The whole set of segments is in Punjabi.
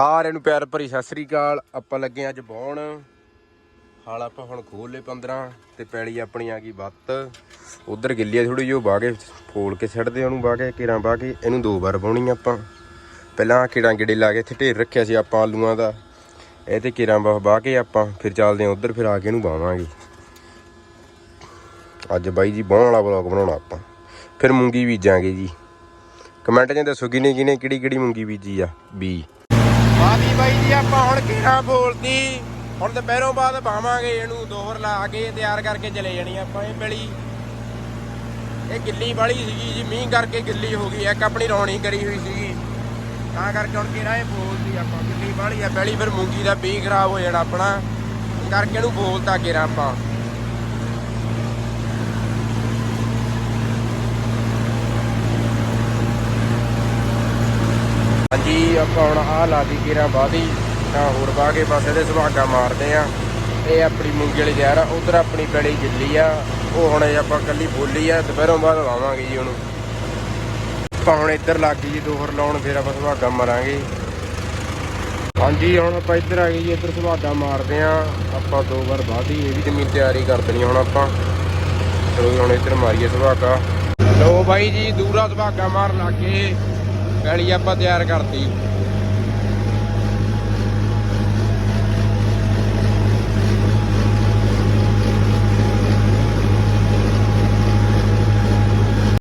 ਸਾਰਿਆਂ ਨੂੰ ਪਿਆਰ ਭਰੀ ਸਤਿ ਸ੍ਰੀ ਅਕਾਲ। ਆਪਾਂ ਲੱਗੇ ਅੱਜ ਬਾਉਣ ਹਾਲ ਆਪਾਂ ਹੁਣ ਖੋਲ ਲਏ 15 ਤੇ ਪੈਲੀ ਆਪਣੀ ਆ ਗਈ ਵੱਤ। ਉਧਰ ਗਿੱਲੀ ਆ ਥੋੜੀ ਜਿਹੀ, ਉਹ ਬਾਹ ਕੇ ਫੋਲ ਕੇ ਛੱਡਦੇ ਉਹਨੂੰ ਬਾਹ ਕੇ ਕੀਰਾਂ ਬਾਹ ਕੇ। ਇਹਨੂੰ ਦੋ ਵਾਰ ਬਾਉਣੀ ਆਪਾਂ। ਪਹਿਲਾਂ ਕੀੜਾਂ ਗਿੜੇ ਲਾ ਕੇ ਇੱਥੇ ਢੇਰ ਰੱਖਿਆ ਸੀ ਆਪਾਂ ਆਲੂਆਂ ਦਾ। ਇਹ ਤੇ ਕੀਰਾਂ ਬਾਹ ਬਾਹ ਕੇ ਆਪਾਂ ਫਿਰ ਚੱਲਦੇ ਆ ਉਧਰ, ਫਿਰ ਆ ਕੇ ਇਹਨੂੰ ਬਾਵਾਂਗੇ। ਅੱਜ ਬਾਈ ਜੀ ਬਾਹਣ ਵਾਲਾ ਵਲੌਗ ਬਣਾਉਣਾ ਆਪਾਂ। ਫਿਰ ਮੂੰਗੀ ਬੀਜਾਂਗੇ ਜੀ। ਕਮੈਂਟ 'ਚ ਦੱਸੋ ਕਿਨੇ ਕਿਨੇ ਕਿਹੜੀ ਕਿਹੜੀ ਮੂੰਗੀ ਬੀਜੀ ਆ? ਬੀ। ਬਾਦੀ ਬਾਈ ਜੀ, ਆਪਾਂ ਹੁਣ ਕਿਹੜਾ ਬੋਲਦੀ? ਹੁਣ ਦੁਪਹਿਰੋਂ ਬਾਅਦ ਪਾਵਾਂਗੇ ਇਹਨੂੰ ਦੋਹਰ ਲਾ ਕੇ, ਤਿਆਰ ਕਰਕੇ ਚਲੇ ਜਾਣੀ ਆਪਾਂ ਇਹ ਬਲੀ ਇਹ ਗਿੱਲੀ ਵਾਲੀ ਸੀਗੀ ਜੀ, ਮੀਂਹ ਕਰਕੇ ਗਿੱਲੀ ਹੋ ਗਈ, ਇੱਕ ਆਪਣੀ ਰੌਣੀ ਕਰੀ ਹੋਈ ਸੀਗੀ। ਤਾਂ ਕਰਕੇ ਹੁਣ ਕਿਹੜਾ ਇਹ ਬੋਲਦੀ ਆਪਾਂ, ਗਿੱਲੀ ਵਾਲੀ ਆ, ਪਹਿਲੀ ਫਿਰ ਮੂੰਗੀ ਦਾ ਬੀ ਖਰਾਬ ਹੋ ਜਾਣਾ ਆਪਣਾ। ਕਰਕੇ ਇਹਨੂੰ ਬੋਲਤਾ ਕਿਰਾ ਆਪਾਂ। ਹਾਂਜੀ, ਆਪਾਂ ਹੁਣ ਆਹ ਲਾ ਦੀ ਕਿਰਾ ਬਾਦੀ ਤਾਂ ਹੋਰ ਪਾ ਕੇ ਬਸ ਇਹਦੇ ਸੁਭਾਗਾ ਮਾਰਦੇ ਆ ਇਹ ਆਪਣੀ ਮੂੰਗੀ ਵਾਲੀ ਤਿਆਰ ਆ, ਉਧਰ ਆਪਣੀ ਪੈਲੀ ਗਿੱਲੀ ਆ। ਉਹ ਹੁਣ ਆਪਾਂ ਕੱਲੀ ਬੋਲੀ ਆ, ਦੁਪਹਿਰੋਂ ਬਾਅਦ ਲਾਵਾਂਗੇ ਜੀ ਉਹਨੂੰ। ਆਪਾਂ ਹੁਣ ਇੱਧਰ ਲੱਗ ਗਈ ਜੀ ਦੋਹਰ ਲਾਉਣ, ਫਿਰ ਆਪਾਂ ਸੁਭਾਗਾ ਮਾਰਾਂਗੇ। ਹਾਂਜੀ, ਹੁਣ ਆਪਾਂ ਇੱਧਰ ਆ ਗਏ ਜੀ, ਇੱਧਰ ਸੁਭਾਗਾ ਮਾਰਦੇ ਆ ਆਪਾਂ ਦੋ ਵਾਰ ਬਾਦੀ ਇਹ ਵੀ ਜ਼ਮੀਨ ਤਿਆਰੀ ਕਰ ਦੇਣੀ ਹੁਣ ਆਪਾਂ। ਚਲੋ ਹੁਣ ਇੱਧਰ ਮਾਰੀਏ ਸੁਭਾਗਾ ਲੋ ਬਾਈ ਜੀ, ਦੂਰਾ ਸੁਭਾਗਾ ਮਾਰ ਲੱਗੇ ਪੈਲੀ ਆਪਾਂ ਤਿਆਰ ਕਰਤੀ।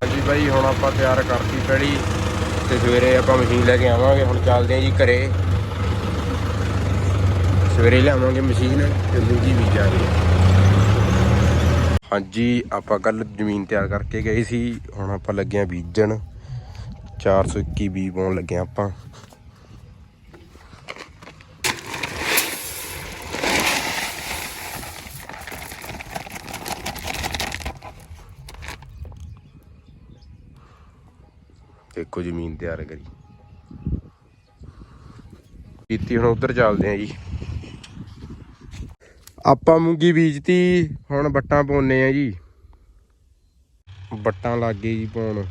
ਹਾਂਜੀ ਬਾਈ, ਹੁਣ ਆਪਾਂ ਤਿਆਰ ਕਰਤੀ ਪੈਲੀ ਤੇ ਸਵੇਰੇ ਆਪਾਂ ਮਸ਼ੀਨ ਲੈ ਕੇ ਆਵਾਂਗੇ। ਹੁਣ ਚੱਲਦੇ ਆਂ ਜੀ ਘਰੇ। ਸਵੇਰੇ ਲਿਆਵਾਂਗੇ ਮਸ਼ੀਨ ਤੇ ਦੂਜੀ ਬੀਜਾਂਗੇ ਹਾਂਜੀ, ਆਪਾਂ ਕੱਲ ਜ਼ਮੀਨ ਤਿਆਰ ਕਰਕੇ ਗਏ ਸੀ। ਹੁਣ ਆਪਾਂ ਲੱਗੇ ਆਂ ਬੀਜਣ। 421 ਬੀ ਪਾਉਣ ਲੱਗੇ ਆਂ ਆਪਾਂ। ਦੇਖੋ ਜ਼ਮੀਨ ਤਿਆਰ ਕਰੀ। ਕੀਤੀ ਹੁਣ ਉਧਰ ਚੱਲਦੇ ਆਂ ਜੀ। ਆਪਾਂ ਮੂੰਗੀ ਬੀਜਤੀ, ਹੁਣ ਬੱਟਾਂ ਪਾਉਨੇ ਆ ਜੀ। ਬੱਟਾਂ ਲੱਗ ਜੀ ਪਾਉਣ।